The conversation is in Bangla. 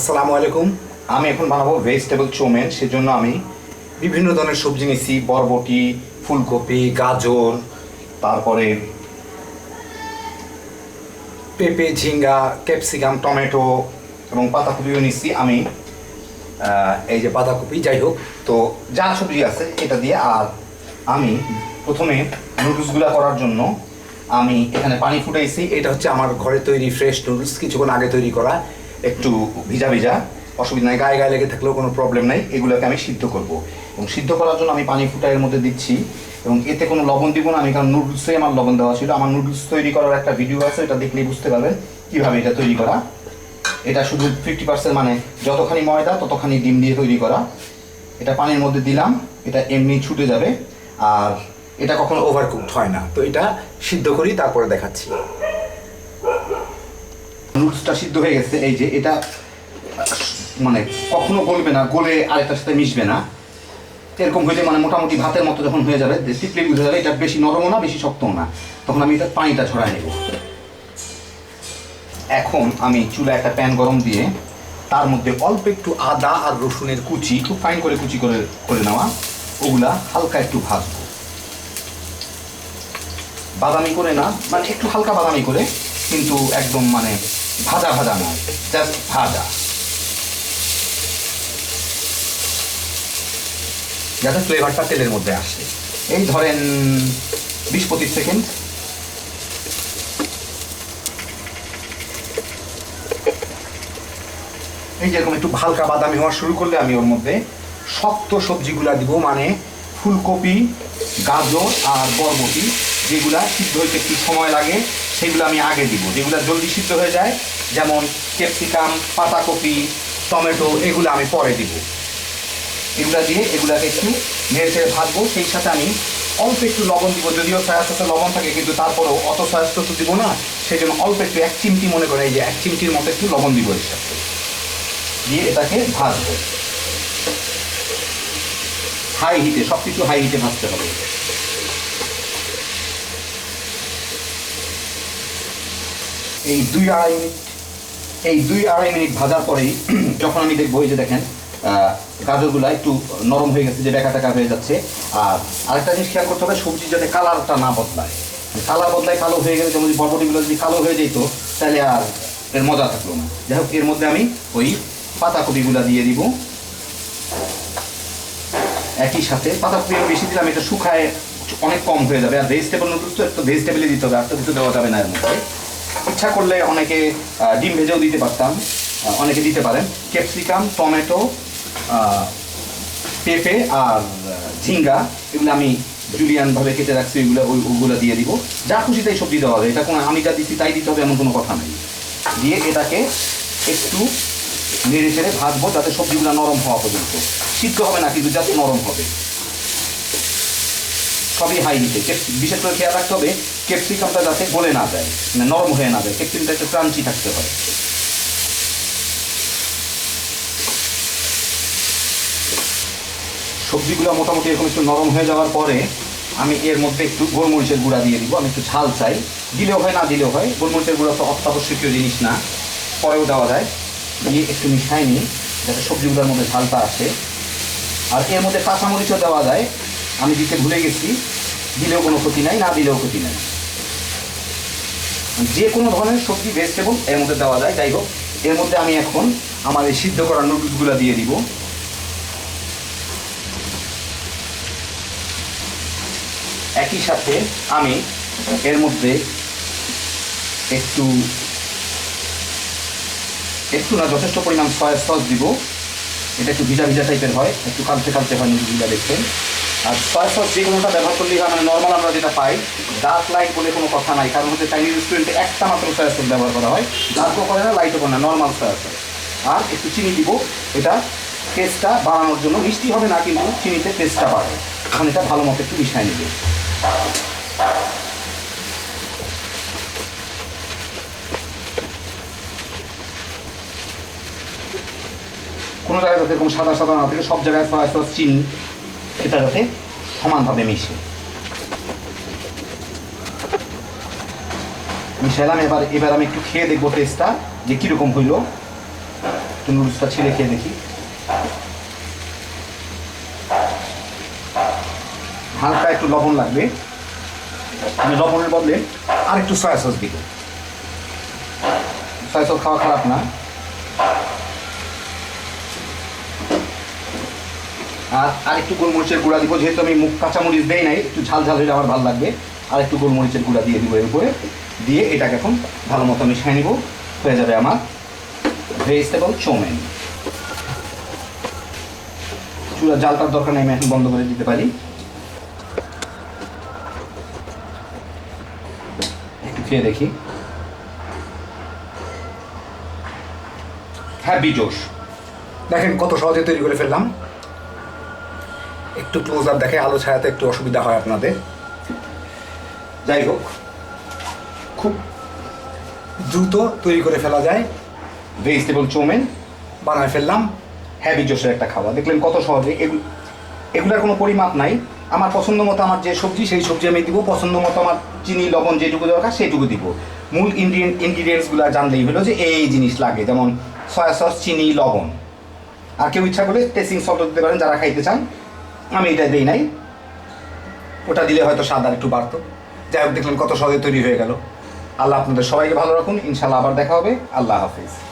আসসালামু আলাইকুম। আমি এখন বানাবো ভেজিটেবল চৌমেন সেজন্য আমি বিভিন্ন ধরনের সবজি নিয়েছি, বরবটি, ফুলকপি, গাজর, তারপরে পেঁপে, ঝিঙ্গা, ক্যাপসিকাম, টমেটো এবং পাতাকপিও নিচ্ছি আমি। এই যে বাঁধাকপি, যাই হোক, তো যা সবজি আছে এটা দিয়ে আর আমি প্রথমে নুডলসগুলো করার জন্য আমি এখানে পানি ফুটাইছি। এটা হচ্ছে আমার ঘরে তৈরি ফ্রেশ নুডলস কিছুক্ষণ আগে তৈরি করা। একটু ভিজা ভিজা, অসুবিধা নাই, গায়ে গায়ে লেগে থাকলেও কোনো প্রবলেম নাই, এগুলোকে আমি সিদ্ধ করব। এবং সিদ্ধ করার জন্য আমি পানি ফুটা এর মধ্যে দিচ্ছি, এবং এতে কোনো লবণ দিব না, আমি কারণ নুডলসে আমার লবণ দেওয়া ছিল। আমার নুডলস তৈরি করার একটা ভিডিও আছে এটা দেখলেই বুঝতে পারবেন কীভাবে এটা তৈরি করা। এটা শুধু ফিফটি পার্সেন্ট মানে যতখানি ময়দা, ততখানি ডিম দিয়ে তৈরি করা। এটা পানির মধ্যে দিলাম, এটা এমনি ছুটে যাবে। আর এটা কখনো ওভারকুকড হয় না। তো এটা সিদ্ধ করি, তারপরে দেখাচ্ছি। নুডলসটা সিদ্ধ হয়ে গেছে, এই যে এটা মানে কখনো গলবে না, গলে আরেকটার সাথে মিশবে না। এরকম হইলে মানে মোটামুটি ভাতের মতো যখন হয়ে যাবে টিপলি বুঝে যাবে, এটা বেশি নরমও না, বেশি শক্তও না। তখন আমি এটা পানিটা ছড়াই নেব। এখন আমি চুলা একটা প্যান গরম দিয়ে তার মধ্যে অল্প একটু আদা আর রসুনের কুচি, খুব ফাইন করে কুচি করে করে নেওয়া, ওগুলা হালকা একটু ভাজবো। বাদামি করে না মানে একটু হালকা বাদামি করে, কিন্তু একদম মানে ভাজা ভাজা নয় জাস্ট ভাজা। যাতে ফ্লেভারটা তেলের মধ্যে আসে। এই ধরেন বিশ পঁচিশ সেকেন্ড। এই যেরকম একটু হালকা বাদামি হওয়া শুরু করলে আমি ওর মধ্যে শক্ত সবজিগুলা দিব মানে ফুলকপি, গাজর আর বরবটি। যেগুলা সিদ্ধ হইতে একটু সময় লাগে, সেগুলো আমি আগে দিব। যেগুলো জলদি সিদ্ধ হয়ে যায়, যেমন ক্যাপসিকাম, পাতাকপি, টমেটো, এগুলো আমি পরে দিব। এগুলা দিয়ে এগুলাকে একটু নেড়ে ভাজবো। সেই সাথে আমি অল্প একটু লবণ দিব। যদিও সয়া সসে লবণ থাকে, কিন্তু তারপরেও অত সয়া সস তো দিব না। সেই জন্য অল্প একটু এক চিমটি মনে করে, এই যে এক চিমটির মতো একটু লবণ দিব এর সাথে। দিয়ে এটাকে ভাজবো। হাই হিটে সব কিছু হাই হিটে ভাজতে হবে। এই দুই আড়াই মিনিট, এই দুই আড়াই মিনিট ভাজার পরেই যখন আমি দেখব যে দেখেন গাজরগুলা একটু নরম হয়ে গেছে, যে বেকা টাকা হয়ে যাচ্ছে। আর আরেকটা জিনিস খেয়াল করতে হবে সবজি যাতে কালারটা না বদলায়। কালার বদলায় কালো হয়ে গেলে, যেমন বরবটিগুলো যদি কালো হয়ে যেত, তাহলে আর এর মজা থাকল না। যাই হোক, এর মধ্যে আমি ওই পাতাকপিগুলা দিয়ে দিব। একই সাথে পাতাকপি বেশি দিলাম, এটা শুকায় অনেক কম হয়ে যাবে। আর ভেজিটেবল নুডলস তো একটু ভেজিটেবলই দিতে হবে, আর তো কিছু দেওয়া যাবে না এর মধ্যে। ইচ্ছা করলে অনেকে ডিম ভেজেও দিতে পারতাম অনেকে দিতে পারেন। ক্যাপসিকাম, টমেটো পেঁপে আর ঝিঙ্গা, এগুলো আমি জুলিয়ানভাবে কেটে রাখছি, ওইগুলো, ওই, ওগুলো দিয়ে দিব। যা খুশি তাই সবজি দেওয়া হবে এটা কোনো, আমি যা দিচ্ছি তাই দিতে হবে এমন কোনো কথা নেই। দিয়ে এটাকে একটু নেড়ে চেড়ে ভাজবো, যাতে সবজিগুলো নরম হওয়া পর্যন্ত। সিদ্ধ হবে না, কিন্তু যাতে নরম হবে। সবই হাই হিটে বিশেষ করে খেয়াল রাখতে হবে ক্যাপসিকামটা যাতে গলে না যায় মানে নরম হয়ে না যায় ক্যাপসিকামটা একটু ক্রাঞ্চি থাকতে হয় সবজিগুলো মোটামুটি এরকম একটু নরম হয়ে যাওয়ার পরে আমি এর মধ্যে একটু গোলমরিচের গুঁড়া দিয়ে দিব, আমি একটু ঝাল চাই। দিলেও হয়, না দিলেও হয়, গোলমরিচের গুঁড়া তো অত্যাবশ্যকীয় জিনিস না, পরেও দেওয়া যায়। দিয়ে একটু মিশাই নিই, যাতে সবজিগুলোর মধ্যে ঝালটা আসে। আর এর মধ্যে কাঁচামরিচও দেওয়া যায়। আমি দিতে ভুলে গেছি, দিলেও কোনো ক্ষতি নাই, না দিলেও ক্ষতি নাই। যে কোনো ধরনের সবজি ভেজিটেবল এর মধ্যে দেওয়া যায়, যাই হোক, এর মধ্যে আমি এখন আমার এই সিদ্ধ করা নুডলসগুলো দিয়ে দিব। একই সাথে আমি এর মধ্যে একটু একটু না, যথেষ্ট পরিমাণ সয়া সস দিব। এটা একটু ভিজা ভিজা টাইপের হয়, একটু কালচে কালচে হয় নুডলসগুলো দেখবেন আর সয়া যে কোনোটা ব্যবহার করলেই হয় মানে নর্মাল আমরা যেটা পাই ডার্ক লাইট বলে কোনো কথা নাই। কারণ হচ্ছে চাইনিজ রেস্টুরেন্টে একটা মাত্র সয়া সস ব্যবহার করা হয় ডার্কও করে না লাইটও করে না নর্মাল সয়া আর একটু চিনি দিব, এটা টেস্টটা বাড়ানোর জন্য। মিষ্টি হবে না, কিন্তু চিনিতে টেস্টটা বাড়ে। এখন এটা ভালো মতো একটু মিশাই নেবে। কোনো জায়গায় এরকম সাদা সাদা না থাকে সব জায়গায় সয়া সস চিনি। এটা যাতে সমানভাবে মিশে। মিশাইলাম, এবার এবার আমি একটু খেয়ে দেখব টেস্টটা যে কীরকম হইল। একটু নুডলসটা ছিঁড়ে খেয়ে দেখি। হালকা একটু লবণ লাগবে। আমি লবণের বদলে আর একটু সয়া সস দিব। সয়া সস খাওয়া খারাপ না। আর আর একটু গোলমরিচের গুঁড়া দিব, যেহেতু আমি মুখ কাঁচামরিচ দেই নাই, একটু ঝাল ঝাল হলে আমার ভালো লাগবে। আর একটু গোলমরিচের গুঁড়া দিয়ে দিব এর উপরে। দিয়ে এটাকে এখন ভালো মতো মিশিয়ে নিব। হয়ে যাবে আমার ভেজিটেবল চৌমেন চুলা, জালটার দরকার নেই, আমি এখন বন্ধ করে দিতে পারি। একটু খেয়ে দেখি। হ্যাপি জোশ দেখেন কত সহজে তৈরি করে ফেললাম। একটু ক্লোজ আপ দেখে আলো ছায়াতে একটু অসুবিধা হয় আপনাদের। যাই হোক, খুব দ্রুত তৈরি করে ফেলা যায়। ভেজিটেবল চৌমেন বানায় ফেললাম। হ্যাভি জোশের একটা খাবার। দেখলেন কত সহজে। এগুলো এগুলোর কোনো পরিমাপ নাই। আমার পছন্দ মতো আমার যে সবজি, সেই সবজি আমি দিব। পছন্দ মতো আমার চিনি, লবণ যেটুকু দরকার সেইটুকু দিব। মূল ইনগ্রিডিয়েন্ট ইনগ্রিডিয়েন্টসগুলো জানলেই হলো যে এই জিনিস লাগে। যেমন সয়া সস চিনি, লবণ। আর কেউ ইচ্ছা করলে টেস্টিং সল্ট দিতে পারেন। যারা খাইতে চান আমি এটা দিই নাই। ওটা দিলে হয়তো স্বাদ আর একটু বাড়তো। যাই হোক, দেখলেন কত সহজে তৈরি হয়ে গেল। আল্লাহ আপনাদের সবাইকে ভালো রাখুন। ইনশাল্লাহ আবার দেখা হবে। আল্লাহ হাফিজ।